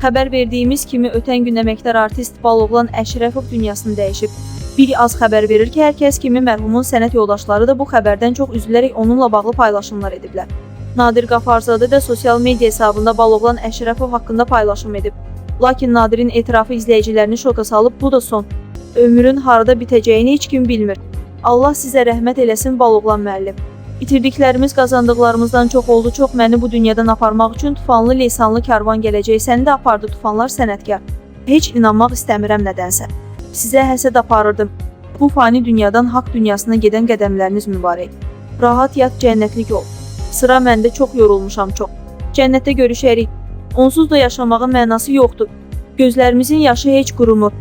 Xəbər verdiyimiz kimi ötən gün əməkdar artist Baloğlan Əşrəfov dünyasını dəyişib. Bir az xəbər verir ki, hər kəs kimi mərhumun sənət yoldaşları da bu xəbərdən çox üzülərək onunla bağlı paylaşımlar ediblər. Nadir Qafarzadə də sosial media hesabında Baloğlan Əşrəfov haqqında paylaşım edib. Lakin Nadirin etirafı izləyicilərini şoka salıb, bu da son. Ömrün harada bitəcəyini heç kim bilmir. Allah sizə rəhmət eləsin Baloğlan müəllim. İtirdiklərimiz qazandıqlarımızdan çox oldu, çox məni bu dünyadan aparmaq üçün tufanlı lisanlı karvan gələcək. Səni də apardı tufanlar sənətkar. Heç inanmaq istəmirəm nədənsə. Sizə həsəd aparırdım. Bu fani dünyadan haqq dünyasına gedən qədəmləriniz mübarək. Rahat yat, cənnətlik ol. Sıra məndə çox yorulmuşam, çox. Cənnətdə görüşərik. Onsuz da yaşamağın mənası yoxdur. Gözlərimizin yaşı heç qurumur.